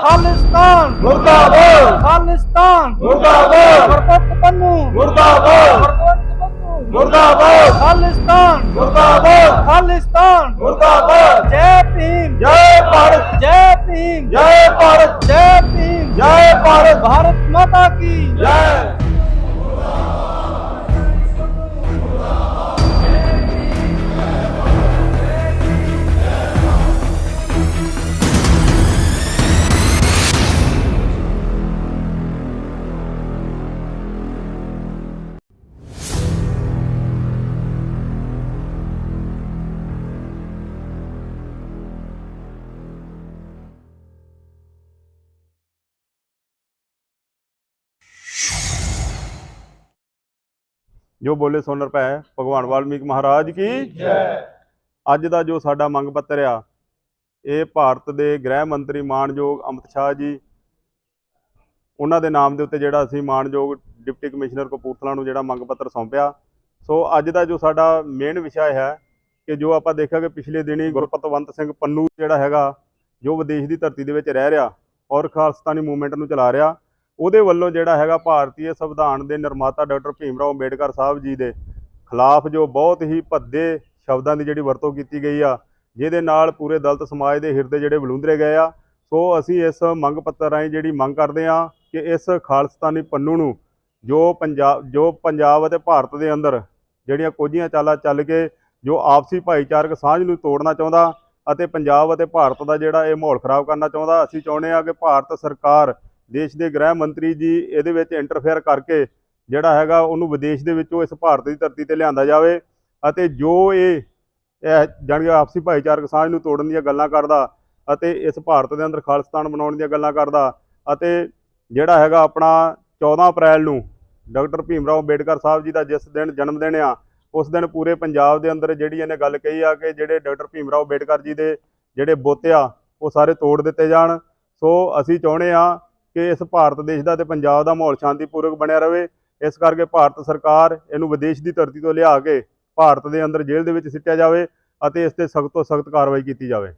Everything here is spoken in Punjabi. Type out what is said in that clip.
ਖਾਲਿਸਤਾਨ। ਮੁਰਦਾਬਾਦ। ਖਾਲਿਸਤਾਨ। ਮੁਰਦਾਬਾਦ। ਗੁਰਪਤ ਪੰਨੂ ਮੁਰਦਾਬਾਦ। ਗੁਰਪਤ ਪੰਨੂ ਮੁਰਦਾਬਾਦ। ਖਾਲਿਸਤਾਨ। ਮੁਰਦਾਬਾਦ। ਖਾਲਿਸਤਾਨ। ਜੋ ਬੋਲੇ ਸੋਨਰ ਪੈ ਭਗਵਾਨ ਵਾਲਮੀਕ ਮਹਾਰਾਜ ਕੀ ਜੈ। ਅੱਜ ਦਾ ਜੋ ਸਾਡਾ ਮੰਗ ਪੱਤਰ ਆ, ਇਹ ਭਾਰਤ ਦੇ ਗ੍ਰਹਿ ਮੰਤਰੀ ਮਾਨਯੋਗ ਅਮਿਤ ਸ਼ਾਹ ਜੀ, ਉਹਨਾਂ ਦੇ ਨਾਮ ਦੇ ਉੱਤੇ ਜਿਹੜਾ ਅਸੀਂ ਮਾਨਯੋਗ ਡਿਪਟੀ ਕਮਿਸ਼ਨਰ ਕਪੂਰਥਲਾ ਨੂੰ ਜਿਹੜਾ ਮੰਗ ਪੱਤਰ ਸੌਂਪਿਆ। ਸੋ ਅੱਜ ਦਾ ਜੋ ਸਾਡਾ ਮੇਨ ਵਿਸ਼ਾ ਹੈ ਕਿ ਜੋ ਆਪਾਂ ਦੇਖਿਆ ਕਿ ਪਿਛਲੇ ਦਿਨੀ ਗੁਰਪਤਵੰਤ ਸਿੰਘ ਪੰਨੂ ਜਿਹੜਾ ਹੈਗਾ, ਜੋ ਵਿਦੇਸ਼ ਦੀ ਧਰਤੀ ਦੇ ਵਿੱਚ ਰਹਿ ਰਿਹਾ ਔਰ ਖਾਲਸਤਾਨੀ ਮੂਵਮੈਂਟ ਨੂੰ ਚਲਾ ਰਿਹਾ ਉਹਦੇ ਵੱਲੋਂ ਜਿਹੜਾ ਹੈਗਾ ਭਾਰਤੀ ਸੰਵਿਧਾਨ ਦੇ ਨਿਰਮਾਤਾ ਡਾਕਟਰ ਭੀਮ ਰਾਓ ਅੰਬੇਡਕਰ ਸਾਹਿਬ ਜੀ ਦੇ ਖਿਲਾਫ ਜੋ ਬਹੁਤ ਹੀ ਭੱਦੇ ਸ਼ਬਦਾਂ ਦੀ ਜਿਹੜੀ ਵਰਤੋਂ ਕੀਤੀ ਗਈ ਆ, ਜਿਹਦੇ ਨਾਲ ਪੂਰੇ ਦਲਤ ਸਮਾਜ ਦੇ ਹਿਰਦੇ ਜਿਹੜੇ ਬਲੂੰਦਰੇ ਗਏ ਆ। ਸੋ ਅਸੀਂ ਇਸ ਮੰਗ ਪੱਤਰ ਰਾਹੀਂ ਜਿਹੜੀ ਮੰਗ ਕਰਦੇ ਆ ਕਿ ਇਸ ਖਾਲਸਤਾਨੀ ਪੰਨੂ ਨੂੰ ਜੋ ਪੰਜਾਬ ਜੋ ਪੰਜਾਬ ਅਤੇ ਭਾਰਤ ਦੇ ਅੰਦਰ ਜਿਹੜੀਆਂ ਕੋਝੀਆਂ ਚਾਲਾਂ ਚੱਲ ਕੇ ਜੋ ਆਪਸੀ ਭਾਈਚਾਰਕ ਸਾਂਝ ਨੂੰ ਤੋੜਨਾ ਚਾਹੁੰਦਾ ਅਤੇ ਪੰਜਾਬ ਅਤੇ ਭਾਰਤ ਦਾ ਜਿਹੜਾ ਇਹ ਮਾਹੌਲ ਖਰਾਬ ਕਰਨਾ ਚਾਹੁੰਦਾ, ਅਸੀਂ ਚਾਹੁੰਦੇ ਆ ਕਿ ਭਾਰਤ ਸਰਕਾਰ ਦੇਸ਼ ਦੇ ਗ੍ਰਹਿ ਮੰਤਰੀ ਜੀ ਇਹਦੇ ਵਿੱਚ ਇੰਟਰਫੇਅਰ ਕਰਕੇ ਜਿਹੜਾ ਹੈਗਾ ਉਹਨੂੰ ਵਿਦੇਸ਼ ਦੇ ਵਿੱਚੋਂ ਇਸ ਭਾਰਤ ਦੀ ਧਰਤੀ ਤੇ ਲਿਆਂਦਾ ਜਾਵੇ ਅਤੇ ਜੋ ਇਹ ਇਹ ਜਾਣੀ ਕਿ ਆਪਸੀ ਭਾਈਚਾਰਕ ਸਾਂਝ ਨੂੰ ਤੋੜਨ ਦੀਆਂ ਗੱਲਾਂ ਕਰਦਾ ਅਤੇ ਇਸ ਭਾਰਤ ਦੇ ਅੰਦਰ ਖਾਲਿਸਤਾਨ ਬਣਾਉਣ ਦੀਆਂ ਗੱਲਾਂ ਕਰਦਾ ਅਤੇ ਜਿਹੜਾ ਹੈਗਾ ਆਪਣਾ 14 ਅਪ੍ਰੈਲ ਨੂੰ ਡਾਕਟਰ ਭੀਮ ਰਾਓ ਅੰਬੇਡਕਰ ਸਾਹਿਬ ਜੀ ਦਾ ਜਿਸ ਦਿਨ ਜਨਮ ਦਿਨ ਆ, ਉਸ ਦਿਨ ਪੂਰੇ ਪੰਜਾਬ ਦੇ ਅੰਦਰ ਜਿਹੜੀ ਇਹਨੇ ਗੱਲ ਕਹੀ ਆ ਕਿ ਜਿਹੜੇ ਡਾਕਟਰ ਭੀਮ ਰਾਓ ਅੰਬੇਡਕਰ ਜੀ ਦੇ ਜਿਹੜੇ ਬੋਤੇ ਆ, ਉਹ ਸਾਰੇ ਤੋੜ ਦਿੱਤੇ ਜਾਣ। ਸੋ ਅਸੀਂ ਚਾਹੁੰਦੇ ਆ ਕਿ ਇਸ ਭਾਰਤ ਦੇਸ਼ ਦਾ ਤੇ ਪੰਜਾਬ ਦਾ ਮਾਹੌਲ ਸ਼ਾਂਤੀਪੂਰਵਕ ਬਣਿਆ ਰਹੇ। ਇਸ ਕਰਕੇ ਭਾਰਤ ਸਰਕਾਰ ਇਹਨੂੰ ਵਿਦੇਸ਼ ਦੀ ਧਰਤੀ ਤੋਂ ਲਿਆ ਕੇ ਭਾਰਤ ਦੇ ਅੰਦਰ ਜੇਲ੍ਹ ਦੇ ਵਿੱਚ ਸਿੱਟਿਆ ਜਾਵੇ ਅਤੇ ਇਸ ਤੇ ਸਖਤ ਤੋਂ ਸਖਤ ਕਾਰਵਾਈ ਕੀਤੀ ਜਾਵੇ।